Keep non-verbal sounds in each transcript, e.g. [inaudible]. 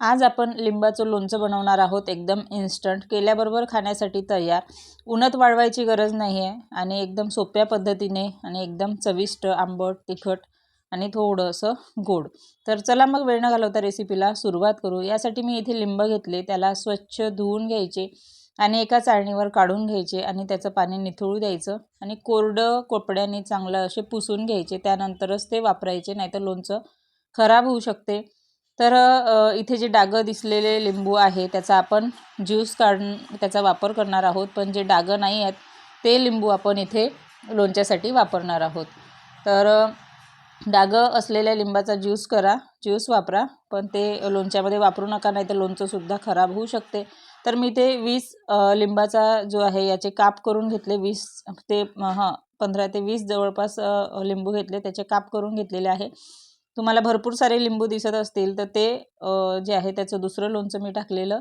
आज आपण लिंबाचं लोणचं बनवणार आहोत एकदम इन्स्टंट केल्याबरोबर खाण्यासाठी तयार. उन्हात वाळवायची गरज नाही आहे आणि एकदम सोप्या पद्धतीने आणि एकदम चविष्ट आंबट तिखट आणि थोडंसं गोड. तर चला मग वेळ न घालवता रेसिपीला सुरुवात करू. यासाठी मी इथे लिंब घेतले त्याला स्वच्छ धुवून घ्यायचे आणि एका चाळणीवर काढून घ्यायचे आणि त्याचं पाणी निथळू द्यायचं आणि कोरडं कोपड्याने चांगलं असे पुसून घ्यायचे. त्यानंतरच ते वापरायचे नाहीतर लोणचं खराब होऊ शकते. तर इथे जे डागं दिसलेले लिंबू आहे त्याचा आपण ज्यूस काढ त्याचा वापर करणार आहोत. पण जे डागं नाही आहेत ते लिंबू आपण इथे लोणच्यासाठी वापरणार आहोत. तर डागं असलेल्या लिंबाचा ज्यूस करा ज्यूस वापरा. पण ते लोणच्यामध्ये वापरू नका नाही तर लोणचंसुद्धा खराब होऊ शकते. तर मी ते वीस लिंबाचा जो आहे याचे काप करून घेतले. वीस ते हां पंधरा ते वीस जवळपास लिंबू घेतले. त्याचे काप करून घेतलेले आहे. तुम्हाला भरपूर सारे लिंबू दिसत असतील तर ते जे आहे त्याचं दुसरं लोणचं मी टाकलेलं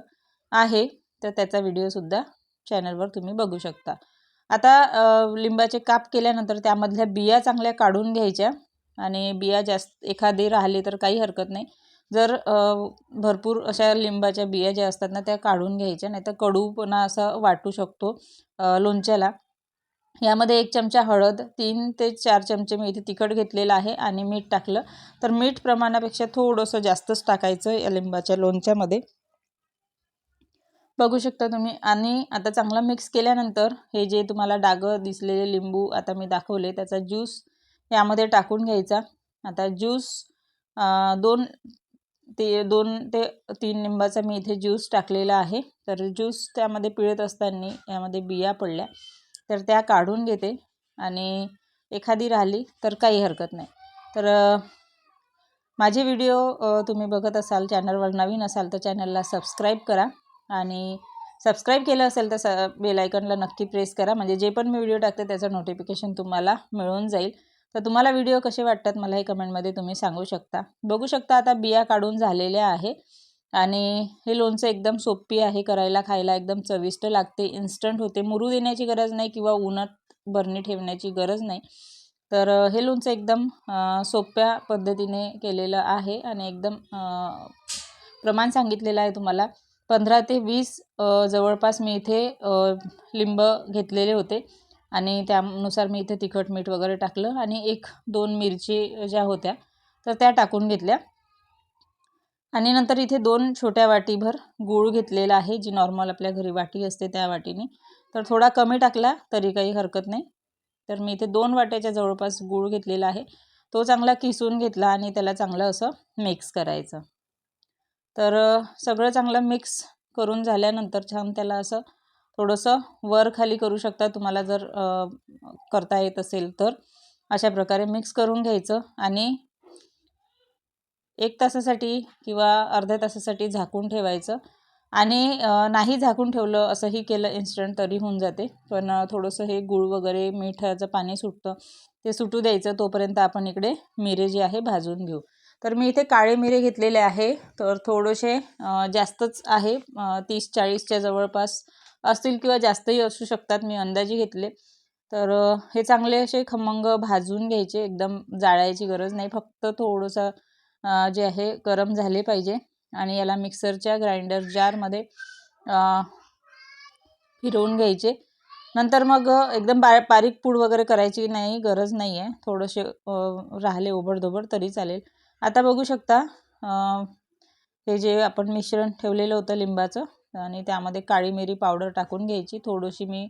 आहे तर त्याचा व्हिडिओसुद्धा चॅनलवर तुम्ही बघू शकता. आता लिंबाचे काप केल्यानंतर त्यामधल्या बिया चांगल्या काढून घ्यायच्या आणि बिया जास्त एखादी राहिली तर काही हरकत नाही. जर भरपूर अशा लिंबाच्या बिया ज्या असतात ना त्या काढून घ्यायच्या नाही तर कडूपणा असा वाटू शकतो लोणच्याला. यामध्ये एक चमचा हळद तीन ते चार चमचे मी इथे तिखट घेतलेलं आहे आणि मीठ टाकलं. तर मीठ प्रमाणापेक्षा थोडंसं जास्तच टाकायचं या लिंबाच्या लोणच्यामध्ये. बघू शकता तुम्ही. आणि आता चांगला मिक्स केल्यानंतर हे जे तुम्हाला डागं दिसलेले लिंबू आता मी दाखवले त्याचा ज्यूस यामध्ये टाकून घ्यायचा. आता ज्यूस दोन ते दोन ते तीन लिंबाचा मी इथे ज्यूस टाकलेला आहे. तर ज्यूस त्यामध्ये पिळत असताना यामध्ये बिया पडल्या. तर त्या काढून घेते आणि एखादी राहिली तर काही हरकत नाही. तर माझे व्हिडिओ तुम्ही बघत असाल चॅनलवर नवीन असाल तर चॅनलला सबस्क्राईब करा आणि सबस्क्राईब केलं असेल तर स बेलायकनला नक्की प्रेस करा. म्हणजे जे पण मी व्हिडिओ टाकते त्याचं नोटिफिकेशन तुम्हाला मिळून जाईल. तर तुम्हाला व्हिडिओ कसे वाटतात मला हे कमेंटमध्ये तुम्ही सांगू शकता. बघू शकता आता बिया काढून झालेल्या आहे. आणि हे लोणचं एकदम सोपी आहे करायला खायला एकदम चविष्ट लागते. इन्स्टंट होते. मुरू देण्याची गरज नाही किंवा उन्हात बरणी ठेवण्याची गरज नाही. तर हे लोणचं एकदम सोप्या पद्धतीने केलेलं आहे आणि एकदम प्रमाण सांगितलेलं आहे तुम्हाला. पंधरा ते वीस जवळपास मी इथे लिंब घेतलेले होते. आणि त्यानुसार मी इथे तिखट मीठ वगैरे टाकलं. आणि एक दोन मिरची ज्या होत्या तर त्या टाकून घेतल्या. आणि नंतर इथे दोन छोट्या वाटीभर गूळ घेतलेला आहे जी नॉर्मल आपल्या घरी वाटी असते त्या वाटीने. तर थोडा कमी टाकला तरी काही हरकत नाही. तर मी इथे दोन वाट्याच्या जवळपास गूळ घेतलेला आहे. तो चांगला किसून घेतला आणि त्याला चांगलं असं मिक्स करायचं. तर सगळं चांगलं मिक्स करून झाल्यानंतर छान त्याला असं थोडंसं वर खाली करू शकता तुम्हाला जर करता येत असेल तर. अशा प्रकारे मिक्स करून घ्यायचं आणि एक तासासाठी किंवा अर्ध्या तासासाठी झाकून ठेवायचं. आणि नाही झाकून ठेवलं असंही केलं इन्स्टंट तरी होऊन जाते. पण थोडंसं हे गूळ वगैरे मिठाचं पाणी सुटतं ते सुटू द्यायचं. तोपर्यंत आपण इकडे मिरे जे आहे भाजून घेऊ. तर मी इथे काळे मिरे घेतलेले आहे. तर थोडेसे जास्तच आहे. तीस चाळीसच्या जवळपास असतील किंवा जास्तही असू शकतात. मी अंदाजे घेतले. तर हे चांगले असे खमंग भाजून घ्यायचे. एकदम जाळायची गरज नाही. फक्त थोडंसं जे आहे गरम झाले पाहिजे. आणि याला मिक्सरच्या ग्राइंडर जारमध्ये फिरवून घ्यायचे. नंतर मग एकदम बा बारीक पूड वगैरे करायची नाही गरज नाही आहे थोडंसे राहिले ओबडधोबड तरी चालेल. आता बघू शकता हे जे आपण मिश्रण ठेवलेलं होतं लिंबाचं आणि त्यामध्ये काळी मिरी पावडर टाकून घ्यायची. थोडीशी मी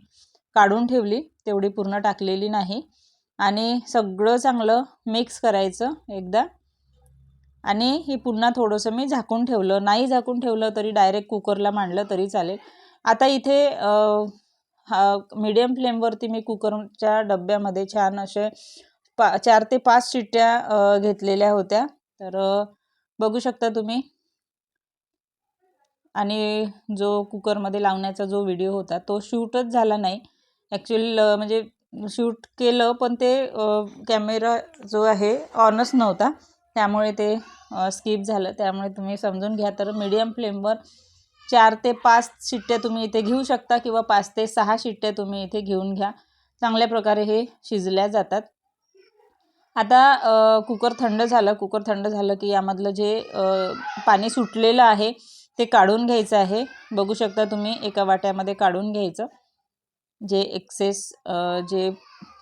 काढून ठेवली तेवढी पूर्ण टाकलेली नाही. आणि सगळं चांगलं मिक्स करायचं एकदा. आणि हे पुन्हा थोडंसं मी झाकून ठेवलं. नाही झाकून ठेवलं तरी डायरेक्ट कुकरला मांडलं तरी चालेल. आता इथे हा मीडियम फ्लेमवरती मी कुकरच्या डब्यामध्ये छान असे पा चार ते पाच शिट्ट्या घेतलेल्या होत्या. तर बघू शकता तुम्ही. आणि जो कुकरमध्ये लावण्याचा जो व्हिडिओ होता तो शूटच झाला नाही. ॲक्च्युअली म्हणजे शूट केलं पण ते कॅमेरा जो आहे ऑनच नव्हता. त्यामुळे ते स्किप झालं. त्यामुळे तुम्ही समजून घ्या. तर मीडियम फ्लेमवर चार ते पाच शिट्ट्या तुम्ही इथे घेऊ शकता किंवा पाच ते सहा शिट्ट्या तुम्ही इथे घेऊन घ्या. चांगल्या प्रकारे हे शिजल्या जातात. आता कुकर थंड झालं. कुकर थंड झालं की यामधलं जे पाणी सुटलेलं आहे ते काढून घ्यायचं आहे. बघू शकता तुम्ही एका वाट्यामध्ये काढून घ्यायचं. जे एक्सेस जे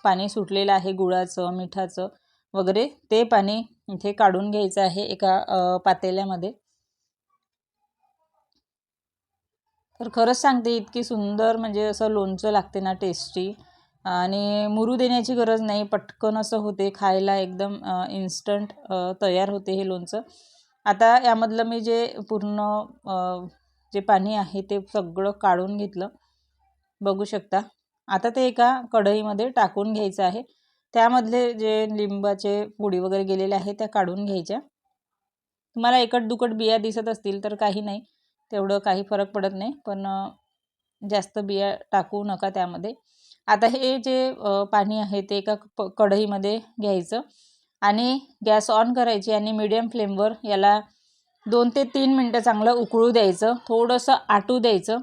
पाणी सुटलेलं आहे गुळाचं मिठाचं वगैरे ते पाणी इथे काढून घ्यायचं आहे एका पातेल्यामध्ये. तर खरंच सांगते इतकी सुंदर म्हणजे असं लोणचं लागते ना टेस्टी आणि मुरू देण्याची गरज नाही पटकन असं होते खायला एकदम इन्स्टंट तयार होते हे लोणचं. आता यामधलं मी जे पूर्ण जे पाणी आहे ते सगळं काढून घेतलं. बघू शकता. आता ते एका कढईमध्ये टाकून घ्यायचं आहे. त्यामधले जे लिंबाचे पुडी वगैरे गेलेले आहे त्या काढून घ्यायच्या. तुम्हाला एकट दुकट बिया दिसत असतील तर काही नाही तेवढं काही फरक पडत नाही पण जास्त बिया टाकू नका त्यामध्ये. आता हे जे पाणी आहे ते एका प कढईमध्ये घ्यायचं आणि गॅस ऑन करायची आणि मीडियम फ्लेमवर याला दोन ते तीन मिनटं चांगलं उकळू द्यायचं थोडंसं आटू द्यायचं.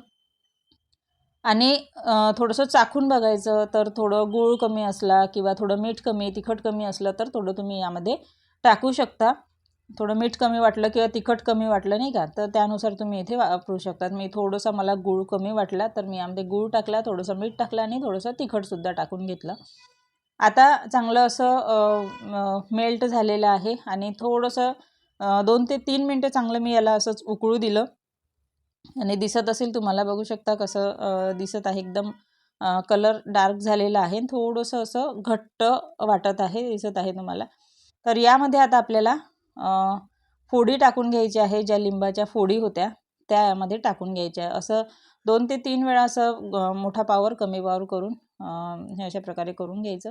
आणि थोडंसं चाखून बघायचं तर थोडं गूळ कमी असला किंवा थोडं मीठ कमी तिखट कमी असलं तर थोडं तुम्ही यामध्ये टाकू शकता. थोडं मीठ कमी वाटलं किंवा तिखट कमी वाटलं नाही का तर त्यानुसार तुम्ही इथे वापरू शकतात मी थोडंसं मला गूळ कमी वाटला तर मी यामध्ये गूळ टाकला थोडंसं मीठ टाकलं आणि थोडंसं तिखटसुद्धा टाकून घेतलं. आता चांगलं असं मेल्ट झालेलं आहे आणि थोडंसं दोन ते तीन मिनटं चांगलं मी याला असंच उकळू दिलं. आणि दिसत असेल तुम्हाला बघू शकता कसं दिसत आहे. एकदम कलर डार्क झालेला आहे. थोडंसं असं घट्ट वाटत आहे दिसत आहे तुम्हाला. तर यामध्ये आता आपल्याला फोडी टाकून घ्यायची आहे ज्या लिंबाच्या फोडी होत्या त्या यामध्ये टाकून घ्यायच्या असं दोन ते तीन वेळा असं मोठा पावर कमी पावर करून अशा प्रकारे करून घ्यायचं.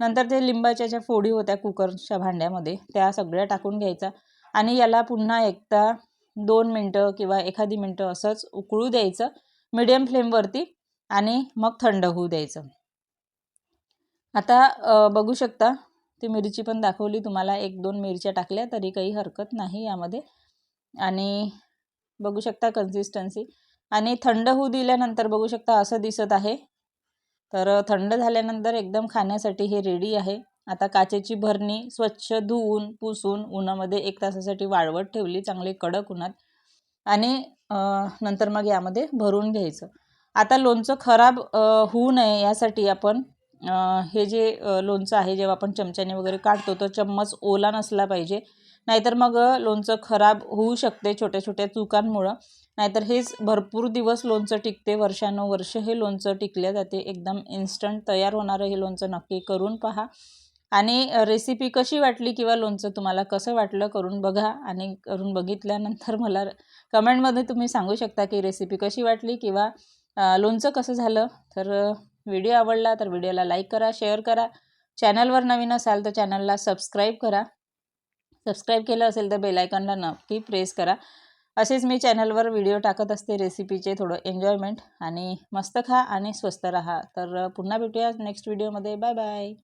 नंतर ते लिंबाच्या ज्या फोडी होत्या कुकरच्या भांड्यामध्ये त्या सगळ्या टाकून घ्यायचा. आणि याला पुन्हा एकदा दोन मिनटं किंवा एखादी मिनटं असंच उकळू द्यायचं मिडियम फ्लेमवरती आणि मग थंड होऊ द्यायचं. आता बघू शकता ती मिरची पण दाखवली तुम्हाला. एक दोन मिरच्या टाकल्या तरी काही हरकत नाही यामध्ये. आणि बघू शकता कन्सिस्टन्सी आणि थंड होऊ दिल्यानंतर बघू शकता असं दिसत आहे. तर थंड झाल्यानंतर एकदम खाण्यासाठी हे रेडी आहे. आता काचेची भरणी स्वच्छ धुवून पुसून उन्हामध्ये एक तासासाठी वाळवत ठेवली चांगले कडक उन्हात. आणि नंतर मग यामध्ये भरून घ्यायचं. आता लोणचं खराब होऊ नये यासाठी आपण हे जे लोणचं आहे जेव्हा आपण चमच्याने वगैरे काढतो तर चम्मच ओला नसला पाहिजे. नाहीतर मग लोणचं खराब होऊ शकते छोट्या छोट्या चुकांमुळं. नाहीतर हेच भरपूर दिवस लोणचं टिकते वर्षानुवर्ष हे लोणचं टिकल्या जाते. एकदम इन्स्टंट तयार होणारं हे लोणचं नक्की करून पहा. आणि रेसिपी कशी वाटली किंवा लोणचं तुम्हाला कसं वाटलं करून बघा आणि करून बघितल्यानंतर [laughs] मला कमेंटमध्ये तुम्ही सांगू शकता की रेसिपी कशी वाटली किंवा लोणचं कसं झालं. तर व्हिडिओ आवडला तर व्हिडिओला लाईक करा शेअर करा. चॅनलवर नवीन असाल तर चॅनलला सबस्क्राईब करा. सबस्क्राईब केलं असेल तर बेलायकॉनला नक्की प्रेस करा. असेच मी चॅनलवर व्हिडिओ टाकत असते रेसिपीचे थोडं एन्जॉयमेंट आणि मस्त खा आणि स्वस्त राहा. तर पुन्हा भेटूया नेक्स्ट व्हिडिओमध्ये बाय बाय